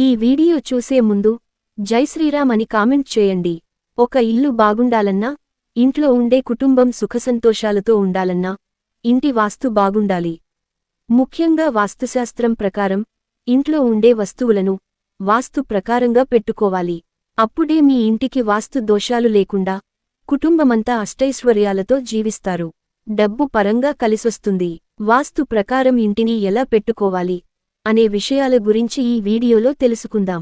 ఈ వీడియో చూసే ముందు జై శ్రీరామ్ అని కామెంట్ చేయండి. ఒక ఇల్లు బాగుండాలన్నా ఇంట్లో ఉండే కుటుంబం సుఖసంతోషాలతో ఉండాలన్నా ఇంటి వాస్తు బాగుండాలి. ముఖ్యంగా వాస్తుశాస్త్రం ప్రకారం ఇంట్లో ఉండే వస్తువులను వాస్తు ప్రకారంగా పెట్టుకోవాలి. అప్పుడే మీ ఇంటికి వాస్తు దోషాలు లేకుండా కుటుంబమంతా అష్టైశ్వర్యాలతో జీవిస్తారు. డబ్బు పరంగా కలిసొస్తుంది. వాస్తు ప్రకారం ఇంటిని ఎలా పెట్టుకోవాలి? అనే విషయాల గురించి ఈ వీడియోలో తెలుసుకుందాం.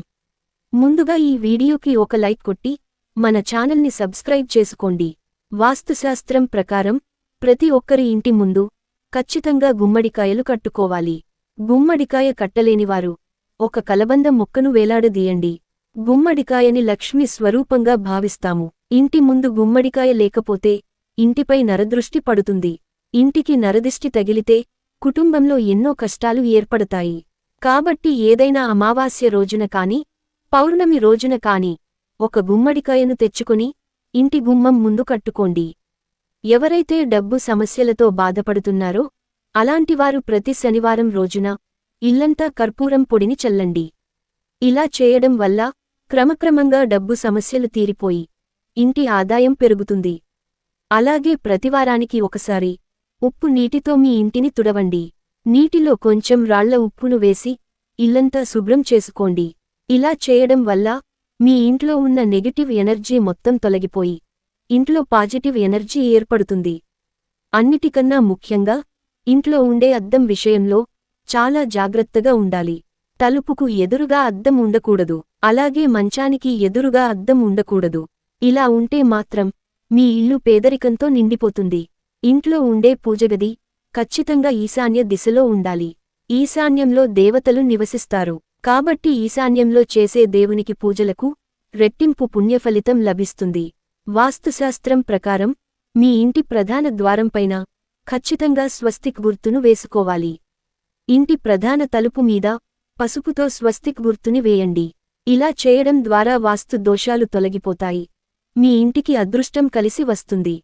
ముందుగా ఈ వీడియోకి ఒక లైక్ కొట్టి మన ఛానల్ని సబ్స్క్రైబ్ చేసుకోండి. వాస్తుశాస్త్రం ప్రకారం ప్రతి ఒక్కరి ఇంటి ముందు ఖచ్చితంగా గుమ్మడికాయలు కట్టుకోవాలి. గుమ్మడికాయ కట్టలేనివారు ఒక కలబంద మొక్కను వేలాడదీయండి. గుమ్మడికాయని లక్ష్మి స్వరూపంగా భావిస్తాము. ఇంటి ముందు గుమ్మడికాయ లేకపోతే ఇంటిపై నరదృష్టి పడుతుంది. ఇంటికి నరదిష్టి తగిలితే కుటుంబంలో ఎన్నో కష్టాలు ఏర్పడతాయి. కాబట్టి ఏదైనా అమావాస్య రోజున కాని పౌర్ణమి రోజున కాని ఒక గుమ్మడికాయను తెచ్చుకుని ఇంటి గుమ్మం ముందు కట్టుకోండి. ఎవరైతే డబ్బు సమస్యలతో బాధపడుతున్నారో అలాంటివారు ప్రతి శనివారం రోజున ఇల్లంతా కర్పూరం పొడిని చల్లండి. ఇలా చేయడం వల్ల క్రమక్రమంగా డబ్బు సమస్యలు తీరిపోయి ఇంటి ఆదాయం పెరుగుతుంది. అలాగే ప్రతివారానికి ఒకసారి ఉప్పు నీటితో మీ ఇంటిని తుడవండి. నీటిలో కొంచెం రాళ్ళ ఉప్పును వేసి ఇల్లంతా శుభ్రం చేసుకోండి. ఇలా చేయడం వల్ల మీ ఇంట్లో ఉన్న నెగటివ్ ఎనర్జీ మొత్తం తొలగిపోయి ఇంట్లో పాజిటివ్ ఎనర్జీ ఏర్పడుతుంది. అన్నిటికన్నా ముఖ్యంగా ఇంట్లో ఉండే అద్దం విషయంలో చాలా జాగ్రత్తగా ఉండాలి. తలుపుకు ఎదురుగా అద్దం ఉండకూడదు. అలాగే మంచానికి ఎదురుగా అద్దం ఉండకూడదు. ఇలా ఉంటే మాత్రం మీ ఇల్లు పేదరికంతో నిండిపోతుంది. ఇంట్లో ఉండే పూజగది ఖచ్చితంగా ఈశాన్య దిశలో ఉండాలి. ఈశాన్యంలో దేవతలు నివసిస్తారు. కాబట్టి ఈశాన్యంలో చేసే దేవునికి పూజలకు రెట్టింపు పుణ్యఫలితం లభిస్తుంది. వాస్తుశాస్త్రం ప్రకారం మీ ఇంటి ప్రధాన ద్వారంపైన ఖచ్చితంగా స్వస్తిక్ గుర్తును వేసుకోవాలి. ఇంటి ప్రధాన తలుపు మీద పసుపుతో స్వస్తిక్ గుర్తుని వేయండి. ఇలా చేయడం ద్వారా వాస్తు దోషాలు తొలగిపోతాయి. మీ ఇంటికి అదృష్టం కలిసి వస్తుంది.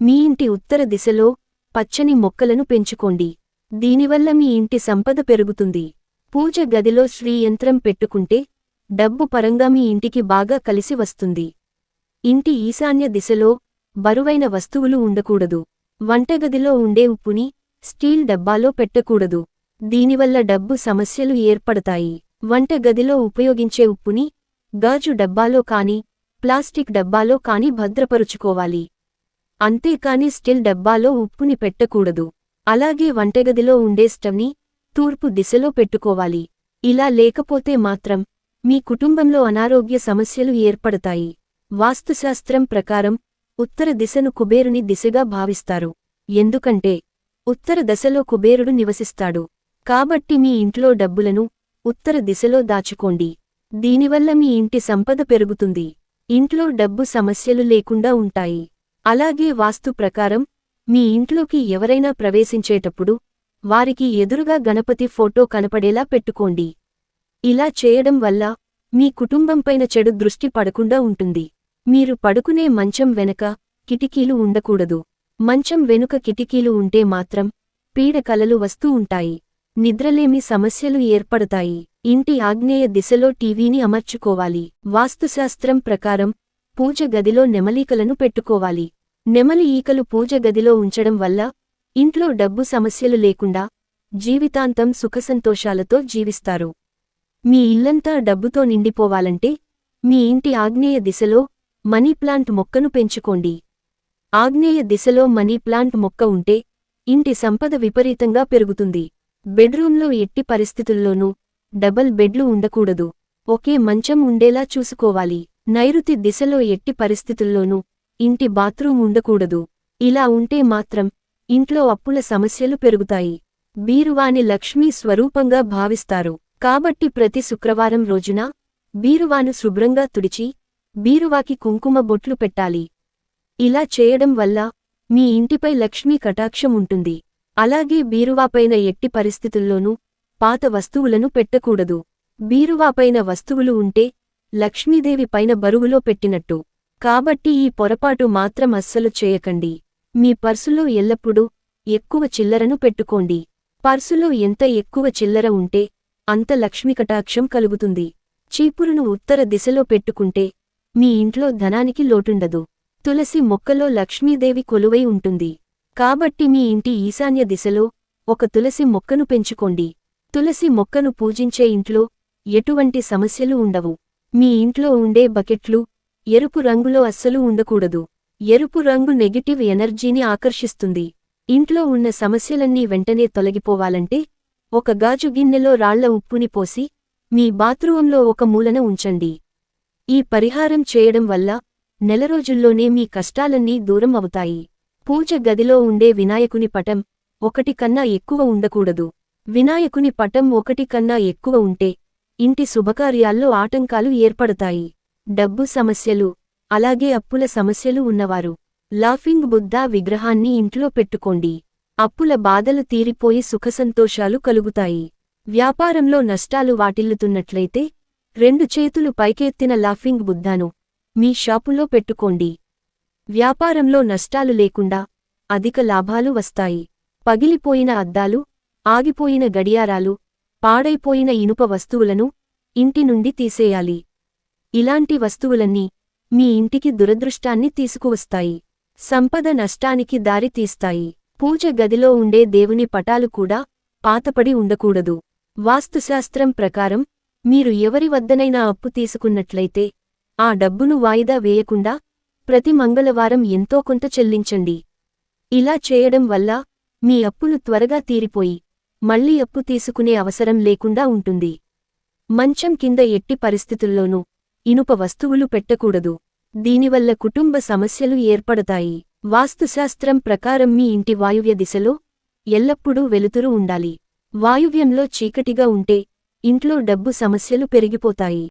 మీ ఇంటి ఉత్తర దిశలో పచ్చని మొక్కలను పెంచుకోండి. దీనివల్ల మీ ఇంటి సంపద పెరుగుతుంది. పూజ గదిలో శ్రీ యంత్రం పెట్టుకుంటే డబ్బు పరంగా మీ ఇంటికి బాగా కలిసి వస్తుంది. ఇంటి ఈశాన్య దిశలో బరువైన వస్తువులు ఉండకూడదు. వంటగదిలో ఉండే ఉప్పుని స్టీల్ డబ్బాలో పెట్టకూడదు. దీనివల్ల డబ్బు సమస్యలు ఏర్పడతాయి. వంటగదిలో ఉపయోగించే ఉప్పుని గాజు డబ్బాలో కాని ప్లాస్టిక్ డబ్బాలో కాని భద్రపరుచుకోవాలి. అంతేకాని స్టిల్ డబ్బాలో ఉప్పుని పెట్టకూడదు. అలాగే వంటగదిలో ఉండే స్టవ్ని తూర్పు దిశలో పెట్టుకోవాలి. ఇలా లేకపోతే మాత్రం మీ కుటుంబంలో అనారోగ్య సమస్యలు ఏర్పడతాయి. వాస్తుశాస్త్రం ప్రకారం ఉత్తర దిశను కుబేరుని దిశగా భావిస్తారు. ఎందుకంటే ఉత్తర దశలో కుబేరుడు నివసిస్తాడు. కాబట్టి మీ ఇంట్లో డబ్బులను ఉత్తర దిశలో దాచుకోండి. దీనివల్ల మీ ఇంటి సంపద పెరుగుతుంది. ఇంట్లో డబ్బు సమస్యలు లేకుండా ఉంటాయి. అలాగే వాస్తు ప్రకారం మీ ఇంట్లోకి ఎవరైనా ప్రవేశించేటప్పుడు వారికి ఎదురుగా గణపతి ఫోటో కనపడేలా పెట్టుకోండి. ఇలా చేయడం వల్ల మీ కుటుంబంపైన చెడు దృష్టి పడకుండా ఉంటుంది. మీరు పడుకునే మంచం వెనక కిటికీలు ఉండకూడదు. మంచం వెనుక కిటికీలు ఉంటే మాత్రం పీడ కలలు వస్తూ ఉంటాయి. నిద్రలేమి సమస్యలు ఏర్పడతాయి. ఇంటి ఆగ్నేయ దిశలో టీవీని అమర్చుకోవాలి. వాస్తుశాస్త్రం ప్రకారం పూజ గదిలో నెమలీకలను పెట్టుకోవాలి. నెమలి ఈకలు పూజ గదిలో ఉంచడం వల్ల ఇంట్లో డబ్బు సమస్యలు లేకుండా జీవితాంతం సుఖసంతోషాలతో జీవిస్తారు. మీ ఇల్లంతా డబ్బుతో నిండిపోవాలంటే మీ ఇంటి ఆగ్నేయ దిశలో మనీ ప్లాంట్ మొక్కను పెంచుకోండి. ఆగ్నేయ దిశలో మనీ ప్లాంట్ మొక్క ఉంటే ఇంటి సంపద విపరీతంగా పెరుగుతుంది. బెడ్రూంలో ఎట్టి పరిస్థితుల్లోనూ డబల్ బెడ్లు ఉండకూడదు. ఒకే మంచం ఉండేలా చూసుకోవాలి. నైరుతి దిశలో ఎట్టి పరిస్థితుల్లోనూ ఇంటి బాత్రూం ఉండకూడదు. ఇలా ఉంటే మాత్రం ఇంట్లో అప్పుల సమస్యలు పెరుగుతాయి. బీరువాని లక్ష్మీ స్వరూపంగా భావిస్తారు. కాబట్టి ప్రతి శుక్రవారం రోజున బీరువాను శుభ్రంగా తుడిచి బీరువాకి కుంకుమ బొట్లు పెట్టాలి. ఇలా చేయడం వల్ల మీ ఇంటిపై లక్ష్మీ కటాక్షం ఉంటుంది. అలాగే బీరువాపైన ఎట్టి పరిస్థితుల్లోనూ పాత వస్తువులను పెట్టకూడదు. బీరువాపైన వస్తువులు ఉంటే లక్ష్మీదేవి పైన బరువులో పెట్టినట్టు. కాబట్టి ఈ పొరపాటు మాత్రం అస్సలు చేయకండి. మీ పర్సులో ఎల్లప్పుడూ ఎక్కువ చిల్లరను పెట్టుకోండి. పర్సులో ఎంత ఎక్కువ చిల్లర ఉంటే అంత లక్ష్మికటాక్షం కలుగుతుంది. చీపురును ఉత్తర దిశలో పెట్టుకుంటే మీ ఇంట్లో ధనానికి లోటుండదు. తులసి మొక్కలో లక్ష్మీదేవి కొలువై ఉంటుంది. కాబట్టి మీ ఇంటి ఈశాన్య దిశలో ఒక తులసి మొక్కను పెంచుకోండి. తులసి మొక్కను పూజించే ఇంట్లో ఎటువంటి సమస్యలు ఉండవు. మీ ఇంట్లో ఉండే బకెట్లు ఎరుపు రంగులో అస్సలు ఉండకూడదు. ఎరుపు రంగు నెగిటివ్ ఎనర్జీని ఆకర్షిస్తుంది. ఇంట్లో ఉన్న సమస్యలన్నీ వెంటనే తొలగిపోవాలంటే ఒక గాజు గిన్నెలో రాళ్ళ ఉప్పుని పోసి మీ బాత్రూంలో ఒక మూలన ఉంచండి. ఈ పరిహారం చేయడం వల్ల నెల రోజుల్లోనే మీ కష్టాలన్నీ దూరం అవుతాయి. పూజ గదిలో ఉండే వినాయకుని పటం ఒకటి కన్నా ఎక్కువ ఉండకూడదు. వినాయకుని పటం ఒకటి కన్నా ఎక్కువ ఉంటే ఇంటి శుభకార్యాల్లో ఆటంకాలు ఏర్పడతాయి. డబ్బు సమస్యలు అలాగే అప్పుల సమస్యలు ఉన్నవారు. లాఫింగ్ బుద్ధా విగ్రహాన్ని ఇంట్లో పెట్టుకోండి. అప్పుల బాధలు తీరిపోయి సుఖసంతోషాలు కలుగుతాయి. వ్యాపారంలో నష్టాలు వాటిల్లుతున్నట్లయితే రెండు చేతులు పైకెత్తిన లాఫింగ్ బుద్ధాను మీ షాపులో పెట్టుకోండి. వ్యాపారంలో నష్టాలు లేకుండా అధిక లాభాలు వస్తాయి. పగిలిపోయిన అద్దాలు ఆగిపోయిన గడియారాలు పాడైపోయిన ఇనుప వస్తువులను ఇంటి నుండి తీసేయాలి. ఇలాంటి వస్తువులన్నీ మీ ఇంటికి దురదృష్టాన్ని తీసుకువస్తాయి. సంపద నష్టానికి దారితీస్తాయి పూజ గదిలో ఉండే దేవుని పటాలు కూడా పాతపడి ఉండకూడదు. వాస్తుశాస్త్రం ప్రకారం మీరు ఎవరి వద్దనైనా అప్పు తీసుకున్నట్లయితే ఆ డబ్బును వాయిదా వేయకుండా ప్రతి మంగళవారం ఎంతో కొంత చెల్లించండి. ఇలా చేయడం వల్ల మీ అప్పులు త్వరగా తీరిపోయి మళ్ళీ అప్పు తీసుకునే అవసరం లేకుండా ఉంటుంది. మంచం కింద ఎట్టి పరిస్థితుల్లోనూ ఇనుప వస్తువులు పెట్టకూడదు. దీనివల్ల కుటుంబ సమస్యలు ఏర్పడతాయి. వాస్తుశాస్త్రం ప్రకారం మీ ఇంటి వాయువ్య దిశలో ఎల్లప్పుడూ వెలుతురు ఉండాలి. వాయువ్యంలో చీకటిగా ఉంటే ఇంట్లో డబ్బు సమస్యలు పెరిగిపోతాయి.